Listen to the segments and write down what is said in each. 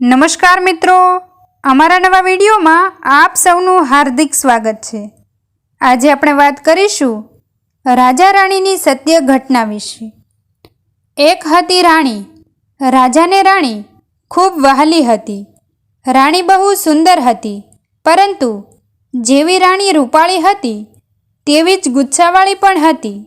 નમસ્કાર મિત્રો. અમારા નવા વિડીયોમાં આપ સૌનું હાર્દિક સ્વાગત છે. આજે આપણે વાત કરીશું રાજા રાણીની સત્ય ઘટના વિશે. એક હતી રાણી. રાજાને રાણી ખૂબ વહાલી હતી. રાણી બહુ સુંદર હતી. પરંતુ જેવી રાણી રૂપાળી હતી, તેવી જ ગુચ્છાવાળી પણ હતી.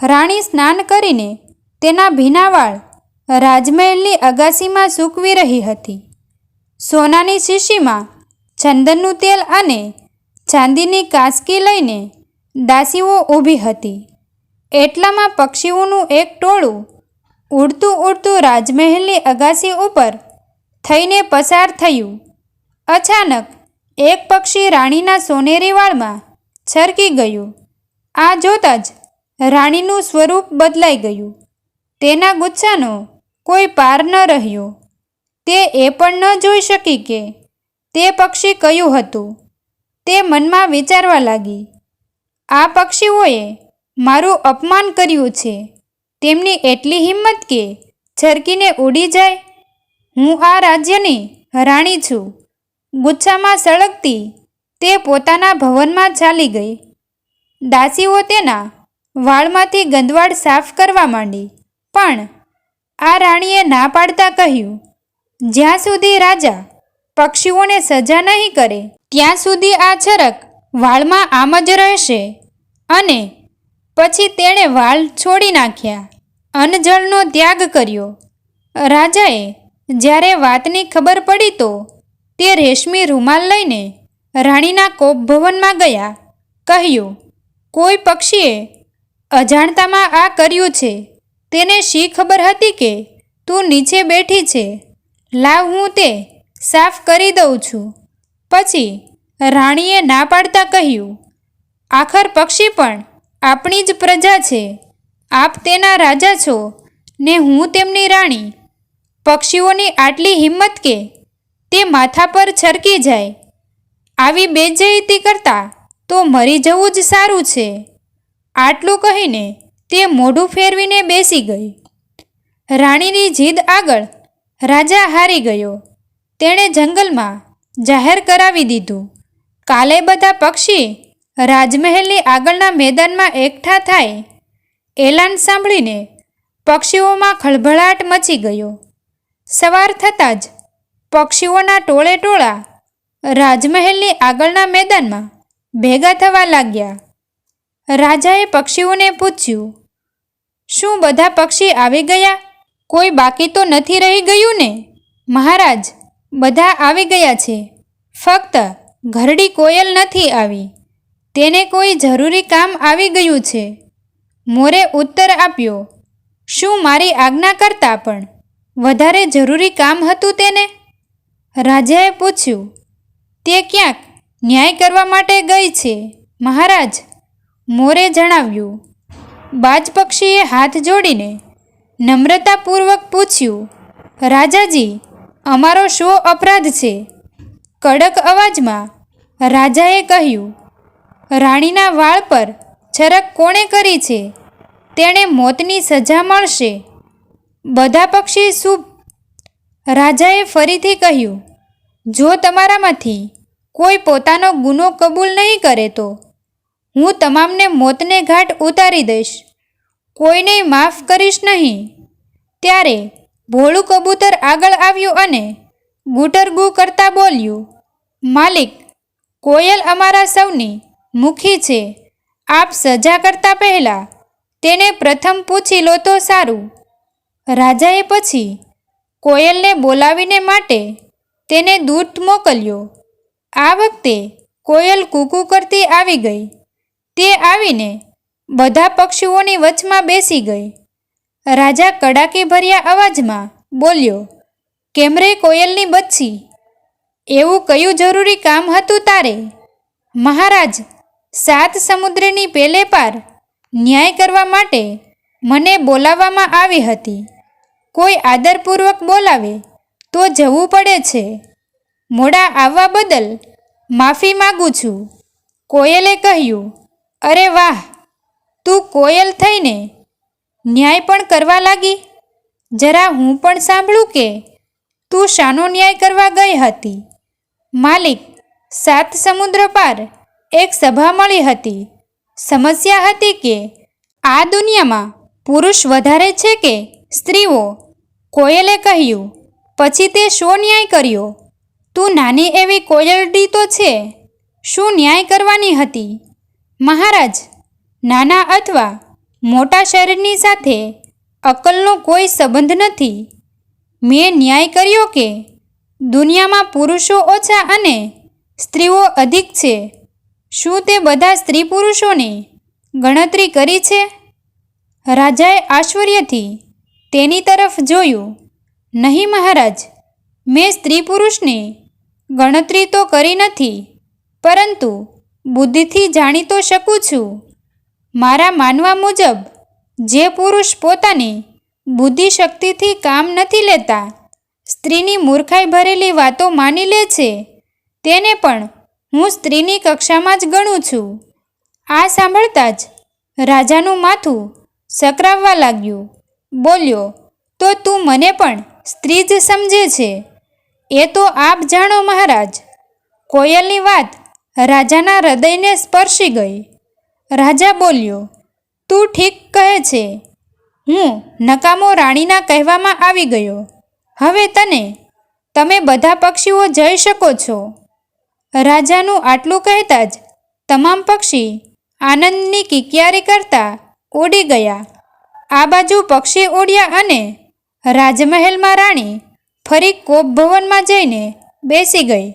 રાણી સ્નાન કરીને તેના ભીના વાળ રાજમહેલની અગાસીમાં સૂકવી રહી હતી. સોનાની શીશીમાં ચંદનનું તેલ અને ચાંદીની કાંસકી લઈને દાસીઓ ઊભી હતી. એટલામાં પક્ષીઓનું એક ટોળું ઉડતું ઉડતું રાજમહેલની અગાસી ઉપર થઈને પસાર થયું. અચાનક એક પક્ષી રાણીના સોનેરી વાળમાં છરકી ગયું. આ જોતાં જ રાણીનું સ્વરૂપ બદલાઈ ગયું. તેના ગુચ્છાનો કોઈ પાર ન રહ્યો. તે એ પણ ન જોઈ શકી કે તે પક્ષી કયું હતું. તે મનમાં વિચારવા લાગી, આ પક્ષીઓએ મારું અપમાન કર્યું છે. તેમની એટલી હિંમત કે છરકીને ઉડી જાય. હું આ રાજ્યની રાણી છું. ગુચ્છામાં સળગતી તે પોતાના ભવનમાં ચાલી ગઈ. દાસીઓ તેના વાળમાંથી ગંદવાડ સાફ કરવા માંડી, પણ આ રાણીએ ના પાડતા કહ્યું, જ્યાં સુધી રાજા પક્ષીઓને સજા નહીં કરે, ત્યાં સુધી આ છરક વાળમાં આમ જ રહેશે. અને પછી તેણે વાળ છોડી નાખ્યા, અન્નજળનો ત્યાગ કર્યો. રાજાએ જ્યારે વાતની ખબર પડી તો તે રેશમી રૂમાલ લઈને રાણીના કોપભવનમાં ગયા, કહ્યું, કોઈ પક્ષીએ અજાણતામાં આ કર્યું છે. તેને શી ખબર હતી કે તું નીચે બેઠી છે? લાવ હું તે સાફ કરી દઉં છું. પછી રાણીએ ના પાડતા કહ્યું, આખર પક્ષી પણ આપણી જ પ્રજા છે. આપ તેના રાજા છો ને હું તેમની રાણી. પક્ષીઓની આટલી હિંમત કે તે માથા પર છરકી જાય. આવી બેજયતી કરતા તો મરી જવું જ સારું છે. આટલું કહીને તે મોઢું ફેરવીને બેસી ગઈ. રાણીની જીદ આગળ રાજા હારી ગયો. તેણે જંગલમાં જાહેર કરાવી દીધું. કાલે બધા પક્ષી રાજમહેલની આગળના મેદાનમાં એકઠા થાય એલાન સાંભળીને પક્ષીઓમાં ખળભળાટ મચી ગયો. સવાર થતાં જ પક્ષીઓના ટોળે ટોળા રાજમહેલની આગળના મેદાનમાં ભેગા થવા લાગ્યા. રાજાએ પક્ષીઓને પૂછ્યું શું બધા પક્ષી આવી ગયા? કોઈ બાકી તો નથી રહી ગયું ને? મહારાજ, બધા આવી ગયા છે. ફક્ત ઘરડી કોયલ નથી આવી. તેને કોઈ જરૂરી કામ આવી ગયું છે. મોરે ઉત્તર આપ્યો, શું મારી આજ્ઞા કરતાં પણ વધારે જરૂરી કામ હતું તેને? રાજાએ પૂછ્યું, તે ક્યાંક ન્યાય કરવા માટે ગઈ છે. મહારાજ, મોરે જણાવ્યું બાજ પક્ષીએ હાથ જોડીને નમ્રતાપૂર્વક પૂછ્યું, રાજાજી, અમારો શો અપરાધ છે? કડક અવાજમાં રાજાએ કહ્યું, રાણીના વાળ પર છરક કોણે કરી છે? તેણે મોતની સજા મળશે. બધા પક્ષી શુભ. રાજાએ ફરીથી કહ્યું, જો તમારામાંથી કોઈ પોતાનો ગુનો કબૂલ નહીં કરે તો હું તમામને મોતને ઘાટ ઉતારી દઈશ. કોઈને માફ કરીશ નહીં. ત્યારે ભોળું કબૂતર આગળ આવ્યું અને ગુટરગુ કરતા બોલ્યું, માલિક, કોયલ અમારા સૌની મુખી છે. આપ સજા કરતા પહેલાં તેને પ્રથમ પૂછી લો તો સારું. રાજાએ પછી કોયલને બોલાવીને માટે તેને દૂત મોકલ્યો. આ વખતે કોયલ કૂકુ કરતી આવી ગઈ. તે આવીને બધા પક્ષીઓની વચમાં બેસી ગઈ. રાજા કડાકી ભર્યા અવાજમાં બોલ્યો કેમ રે કોયલની બચ્છી? એવું કયું જરૂરી કામ હતું તારે? મહારાજ, સાત સમુદ્રની પેલે પાર ન્યાય કરવા માટે મને બોલાવવામાં આવી હતી. કોઈ આદરપૂર્વક બોલાવે તો જવું પડે છે. મોડા આવવા બદલ માફી માગું છું. કોયલે કહ્યું અરે વાહ, તું કોયલ થઈને ન્યાય પણ કરવા લાગી? જરા હું પણ સાંભળું કે તું શાનો ન્યાય કરવા ગઈ હતી? માલિક, સાત સમુદ્ર પાર એક સભા મળી હતી. સમસ્યા હતી કે આ દુનિયામાં પુરુષ વધારે છે કે સ્ત્રીઓ? કોયલે કહ્યું, પછી તે શો ન્યાય કર્યો? તું નાની એવી કોયલડી તો છે? શું ન્યાય કરવાની હતી? મહારાજ, નાના અથવા મોટા શરીરની સાથે અકલનો કોઈ સંબંધ નથી. મેં ન્યાય કર્યો કે દુનિયામાં પુરુષો ઓછા અને સ્ત્રીઓ અધિક છે. શું તે બધા સ્ત્રી પુરુષોની ગણતરી કરી છે? રાજાએ આશ્ચર્યથી તેની તરફ જોયું. નહીં મહારાજ, મેં સ્ત્રી પુરુષની ગણતરી તો કરી નથી, પરંતુ બુદ્ધિથી જાણી તો શકું છું. મારા માનવા મુજબ, જે પુરુષ પોતાની બુદ્ધિશક્તિથી કામ નથી લેતા, સ્ત્રીની મૂર્ખાઈ ભરેલી વાતો માની લે છે, તેને પણ હું સ્ત્રીની કક્ષામાં જ ગણું છું. આ સાંભળતા જ રાજાનું માથું સકરાવવા લાગ્યું. બોલ્યો, તો તું મને પણ સ્ત્રી જ સમજે છે. એ તો આપ જાણો મહારાજ. કોયલની વાત રાજાના હૃદયને સ્પર્શી ગઈ. રાજા બોલ્યો, તું ઠીક કહે છે. હું નકામો રાણીના કહેવામાં આવી ગયો. હવે તને, તમે બધા પક્ષીઓ જઈ શકો છો. રાજાનું આટલું કહેતા જ તમામ પક્ષી આનંદની કિકિયારી કરતા ઉડી ગયા. આ બાજુ પક્ષી ઉડ્યા અને રાજમહેલમાં રાણી ફરી કોપ ભવનમાં જઈને બેસી ગઈ.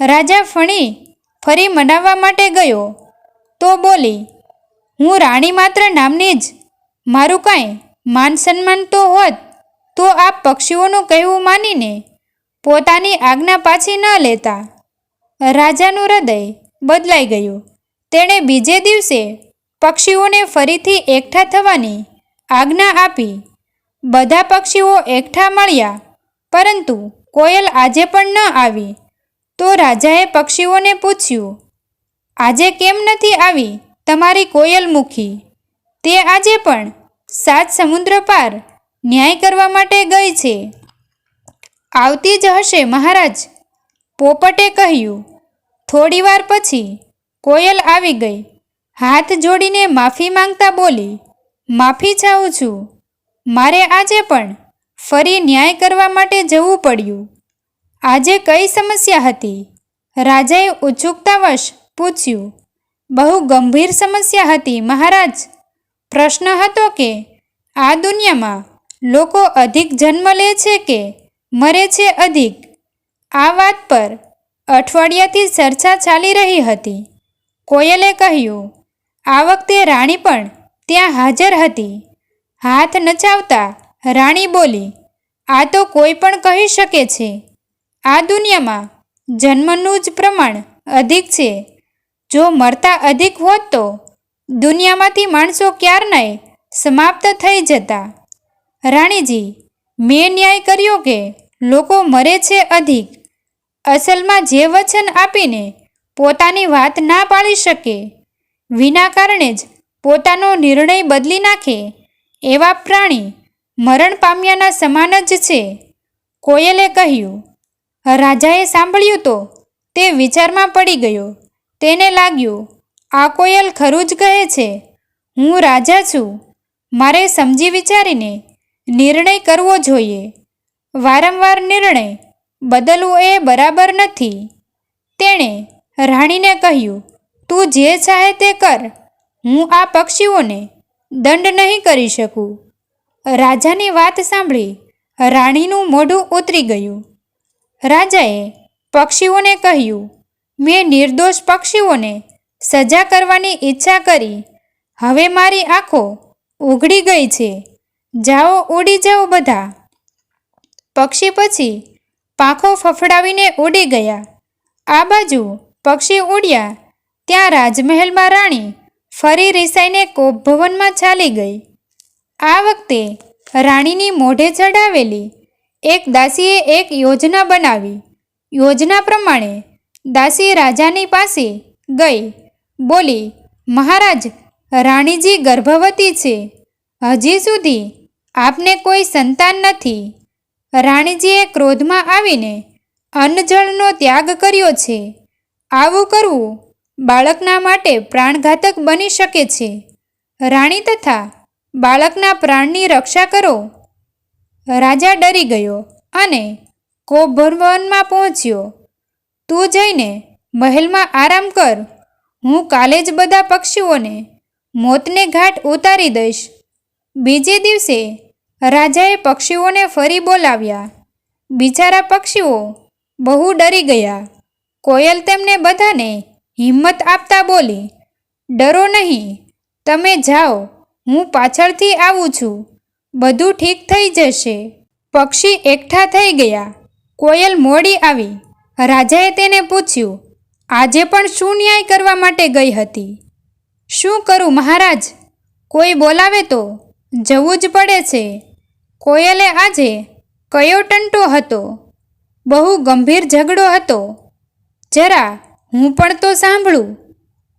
રાજા ફણી ફરી મનાવવા માટે ગયો. તો બોલી, હું રાણી માત્ર નામની જ. મારું કાંઈ માન સન્માન તો હોત, તો આ પક્ષીઓનું કહેવું માનીને પોતાની આજ્ઞા પાછી ન લેતા. રાજાનું હૃદય બદલાઈ ગયું. તેણે બીજે દિવસે પક્ષીઓને ફરીથી એકઠા થવાની આજ્ઞા આપી. બધા પક્ષીઓ એકઠા મળ્યા, પરંતુ કોયલ આજે પણ ન આવી. તો રાજાએ પક્ષીઓને પૂછ્યું, આજે કેમ નથી આવી તમારી કોયલ મુખી? તે આજે પણ સાત સમુદ્ર પાર ન્યાય કરવા માટે ગઈ છે. આવતી જ હશે મહારાજ, પોપટે કહ્યું. થોડીવાર પછી કોયલ આવી ગઈ, હાથ જોડીને માફી માંગતા બોલી, માફી ચાહું છું. મારે આજે પણ ફરી ન્યાય કરવા માટે જવું પડ્યું. આજે કઈ સમસ્યા હતી? રાજાએ ઉત્સુકતાવશ પૂછ્યું, બહુ ગંભીર સમસ્યા હતી, મહારાજ. પ્રશ્ન હતો કે, આ દુનિયામાં લોકો અધિક જન્મ લે છે કે મરે છે અધિક? આ વાત પર અઠવાડિયાથી ચર્ચા ચાલી રહી હતી. કોયલે કહ્યું, આ વખતે રાણી પણ ત્યાં હાજર હતી. હાથ નચાવતા રાણી બોલી, આ તો કોઈ પણ કહી શકે છે. આ દુનિયામાં જન્મનું જ પ્રમાણ અધિક છે. જો મરતા અધિક હોત તો દુનિયામાંથી માણસો ક્યારનાય સમાપ્ત થઈ જતા. રાણીજી, મેં ન્યાય કર્યો કે લોકો મરે છે અધિક. અસલમાં જે વચન આપીને પોતાની વાત ના પાળી શકે, વિના કારણે જ પોતાનો નિર્ણય બદલી નાખે, એવા પ્રાણી મરણ પામ્યાના સમાન જ છે. કોયલે કહ્યું રાજાએ સાંભળ્યું તો તે વિચારમાં પડી ગયો. તેને લાગ્યું, આ કોયલ ખરું જ કહે છે, હું રાજા છું. મારે સમજી વિચારીને નિર્ણય કરવો જોઈએ. વારંવાર નિર્ણય બદલવું એ બરાબર નથી. તેણે રાણીને કહ્યું, તું જે ચાહે તે કર. હું આ પક્ષીઓને દંડ નહીં કરી શકું. રાજાની વાત સાંભળી રાણીનું મોઢું ઉતરી ગયું. રાજાએ પક્ષીઓને કહ્યું, મેં નિર્દોષ પક્ષીઓને સજા કરવાની ઈચ્છા કરી. હવે મારી આંખો ઉઘડી ગઈ છે. જાઓ, ઉડી જાઓ બધા. પક્ષી પછી પાંખો ફફડાવીને ઉડી ગયા. આ બાજુ પક્ષી ઉડ્યા. ત્યાં રાજમહેલમાં રાણી ફરી રિસાઈને કોપભવનમાં ચાલી ગઈ. આ વખતે રાણીની મોઢે ચડાવેલી એક દાસીએ એક યોજના બનાવી. યોજના પ્રમાણે દાસી રાજાની પાસે ગઈ. બોલી, મહારાજ, રાણીજી ગર્ભવતી છે. હજી સુધી આપને કોઈ સંતાન નથી. રાણીજીએ ક્રોધમાં આવીને અન્નજળનો ત્યાગ કર્યો છે. આવું કરવું બાળકના માટે પ્રાણઘાતક બની શકે છે. રાણી તથા બાળકના પ્રાણની રક્ષા કરો. રાજા ડરી ગયો અને કોભવનમાં પહોંચ્યો. તું જઈને મહેલમાં આરામ કર. હું કાલે જ બધા પક્ષીઓને મોતને ઘાટ ઉતારી દઈશ. બીજે દિવસે રાજાએ પક્ષીઓને ફરી બોલાવ્યા. બિચારા પક્ષીઓ બહુ ડરી ગયા. કોયલ તેમને બધાને હિંમત આપતા બોલી, ડરો નહીં. તમે જાઓ. હું પાછળથી આવું છું. બધું ઠીક થઈ જશે. પક્ષી એકઠા થઈ ગયા. કોયલ મોડી આવી. રાજાએ તેને પૂછ્યું, આજે પણ શું ન્યાય કરવા માટે ગઈ હતી? શું કરું મહારાજ? કોઈ બોલાવે તો? જવું જ પડે છે. કોયલે આજે કયો ટંટો હતો? બહુ ગંભીર ઝઘડો હતો. જરા, હું પણ તો સાંભળું.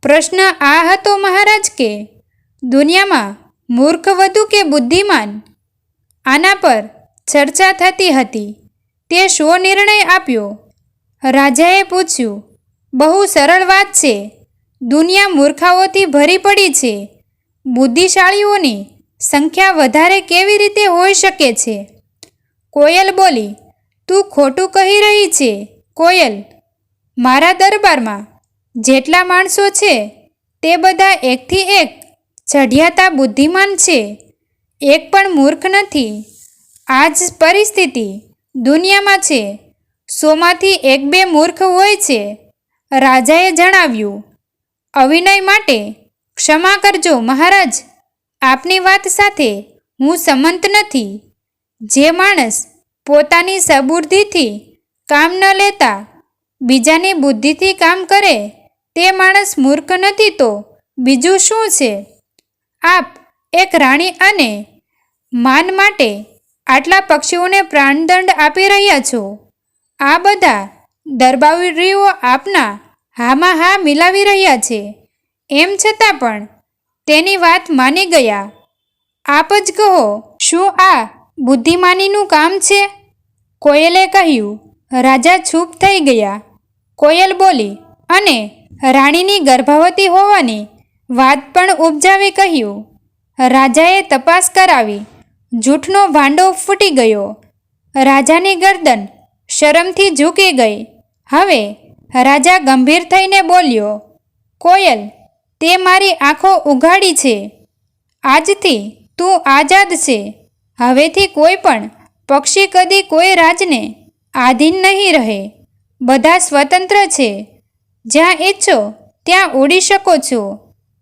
પ્રશ્ન આ હતો મહારાજ કે, દુનિયામાં મૂર્ખ વધુ કે બુદ્ધિમાન? આના પર ચર્ચા થતી હતી. તે શો નિર્ણય આપ્યો? રાજાએ પૂછ્યું, બહુ સરળ વાત છે. દુનિયા મૂર્ખાઓથી ભરી પડી છે. બુદ્ધિશાળીઓની સંખ્યા વધારે કેવી રીતે હોઈ શકે છે? કોયલ બોલી, તું ખોટું કહી રહી છે, કોયલ. મારા દરબારમાં જેટલા માણસો છે, તે બધા એકથી એક ચઢિયાતા બુદ્ધિમાન છે. એક પણ મૂર્ખ નથી. આ જ પરિસ્થિતિ દુનિયામાં છે. સોમાંથી એક બે મૂર્ખ હોય છે. રાજાએ જણાવ્યું, અવિનય માટે ક્ષમા કરજો મહારાજ. આપની વાત સાથે હું સંમત નથી. જે માણસ પોતાની સબુદ્ધિથી કામ ન લેતા, બીજાની બુદ્ધિથી કામ કરે, તે માણસ મૂર્ખ નથી તો બીજું શું છે? આપ એક રાણી અને માન માટે આટલા પક્ષીઓને પ્રાણદંડ આપી રહ્યા છો. આ બધા દરબારીઓ આપના હામાં હા મિલાવી રહ્યા છે. એમ છતાં પણ તેની વાત માની ગયા. આપ જ કહો, શું આ બુદ્ધિમાનીનું કામ છે? કોયલે કહ્યું, રાજા છૂપ થઈ ગયા. કોયલ બોલી, અને રાણીની ગર્ભવતી હોવાની વાત પણ ઉપજાવી કહ્યું. રાજાએ તપાસ કરાવી. જૂઠનો ભાંડો ફૂટી ગયો. રાજાની ગરદન શરમથી ઝૂકી ગઈ. હવે રાજા ગંભીર થઈને બોલ્યો, કોયલ, તે મારી આંખો ઉઘાડી છે. આજથી તું આઝાદ છે. હવેથી કોઈ પણ પક્ષી કદી કોઈ રાજને આધીન નહીં રહે. બધા સ્વતંત્ર છે. જ્યાં ઈચ્છો, ત્યાં ઉડી શકો છો.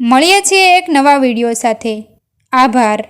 મળીએ છીએ એક નવા વીડિયો સાથે. આભાર.